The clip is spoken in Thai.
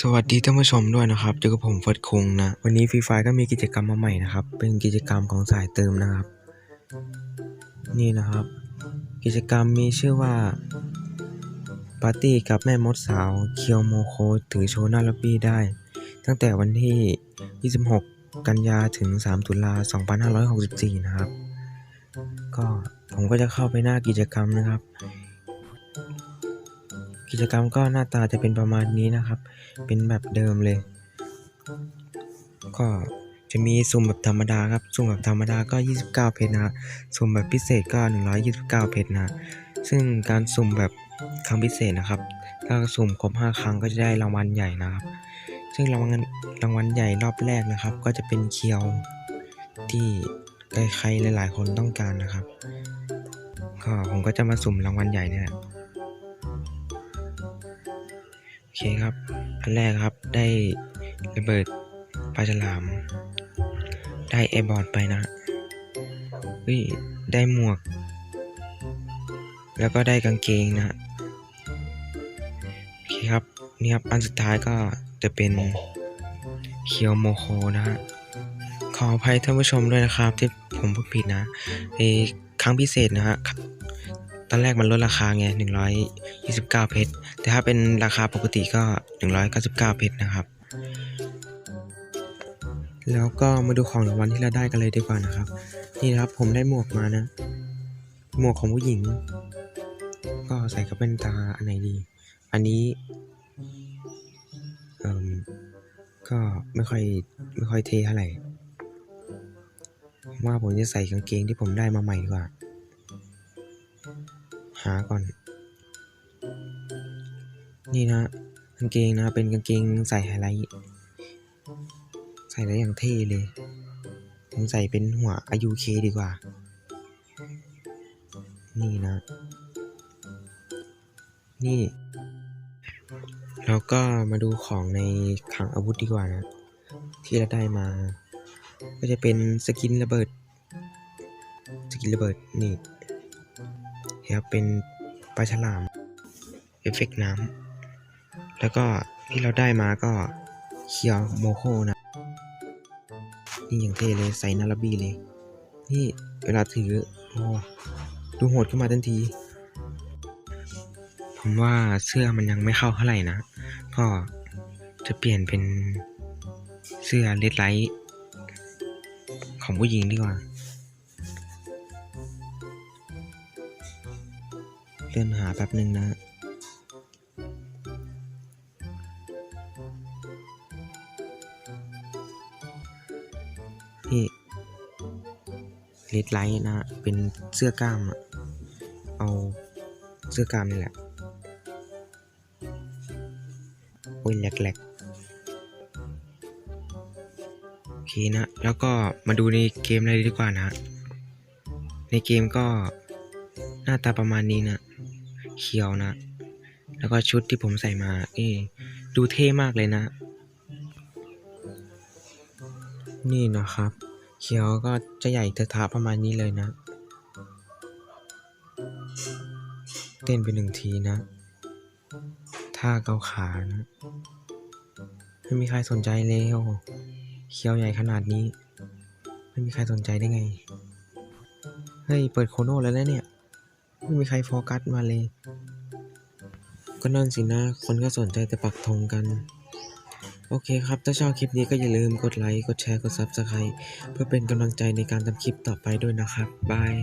สวัสดีท่านผู้ชมด้วยนะครับเจอกับผมเฟิร์สคงนะ วันนี้ฟรีไฟก็มีกิจกรรมมาใหม่นะครับ เป็นกิจกรรมของสายเติมนะครับ นี่นะครับ กิจกรรมมีชื่อว่าปาร์ตี้กับแม่มดสาวเคียวโมโคถือโชว์หน้าล็อบบี้ได้ ตั้งแต่วันที่ 26 กันยาถึง 3 ตุลา 2564 นะครับ ก็ผมก็จะเข้าไปหน้ากิจกรรมนะครับ กิจกรรมก็หน้าตาจะเป็นประมาณนี้นะครับ เป็นแบบเดิมเลย ก็จะมีสุ่มแบบธรรมดาครับ สุ่มแบบธรรมดาก็ 29 เพชรนะสุ่มแบบพิเศษก็ 129 เพชรนะฮะซึ่งการสุ่มแบบครั้งพิเศษนะครับ ถ้าสุ่มครบ 5 ครั้งก็จะได้รางวัลใหญ่นะครับ ซึ่งรางวัลรางวัลใหญ่รอบแรกนะครับ ก็จะเป็นเคียวที่ใครๆหลาย ๆ คนต้องการนะครับก็ผมก็จะมาสุ่มรางวัลใหญ่เนี่ย เคครับ อันแรกครับได้ระเบิดปลาฉลาม ได้แอร์บอร์ดไปนะเฮ้ยได้หมวก แล้วก็ได้กางเกงนะโอเคครับนี่ครับอันสุดท้ายก็จะเป็นเคียวโมโคนะฮะขออภัยท่านผู้ชมด้วยนะครับ ที่ผมพูดผิดนะไอครั้งพิเศษนะฮะ ตอนแรกมันลดราคาไง129 เพชร แต่ถ้าเป็นราคาปกติก็ 199 เพชรนะครับ แล้วก็มาดูของรางวัลที่เราได้กันเลยดีกว่านะครับ นี่นะครับผมได้หมวกมานะ หมวกของผู้หญิง ก็ใส่กับแว่นตาอันไหนดี อันนี้เอ่มก็ไม่ค่อยไม่ค่อยเท่เท่าไหร่ว่าผมจะใส่กางเกงที่ผมได้มาใหม่ดีกว่า หาก่อน นี่นะกางเกงนะเป็นกางเกงใส่ไฮไลท์ใส่ได้อย่างเท่เลยผมใส่เป็นหัวอายุเคดีกว่า นี่นะ นี่ แล้วก็มาดูของในคลังอาวุธดีกว่านะ ที่เราได้มา ก็จะเป็นสกินระเบิด สกินระเบิด นี่ ครับเป็นปลาฉลามเอฟเฟกต์น้ำแล้วก็ที่เราได้มาก็เคียวโมโคนะ นี่อย่างเท่เลยใส่นาราบีเลย นี่เวลาถือโอ้ดูโหดขึ้นมาทันที ผมว่าเสื้อมันยังไม่เข้าเท่าไหร่นะ ก็จะเปลี่ยนเป็นเสื้อเลดไลท์ของผู้หญิงดีกว่า เลื่อนหาแป๊บหนึ่งนะนี่เลดไลท์นะเป็นเสื้อกล้ามอะเอาเสื้อกล้ามนี่แหละ โอ้ยแหลกๆ โอเคนะ แล้วก็มาดูในเกมเลยดีกว่านะ ในเกมก็หน้าตาประมาณนี้นะ เขียวนะ แล้วก็ชุดที่ผมใส่มานี่ดูเท่มากเลยนะ นี่นะครับ เขียวก็จะใหญ่เทอะทะประมาณนี้เลยนะ เต้นไปหนึ่งทีนะ ท่าเกาขานะ ไม่มีใครสนใจเลยโอ้เขียวใหญ่ขนาดนี้ ไม่มีใครสนใจได้ไง เฮ้ย เปิดโคโน่แล้วนะเนี่ย ไม่มีใครโฟกัสมาเลย ก็นั่นสินะ คนก็สนใจแต่ปักธงกัน โอเคครับ ถ้าชอบคลิปนี้ก็อย่าลืมกดไลค์ กดแชร์ กด Subscribe เพื่อเป็นกำลังใจในการทำคลิปต่อไปด้วยนะครับ บาย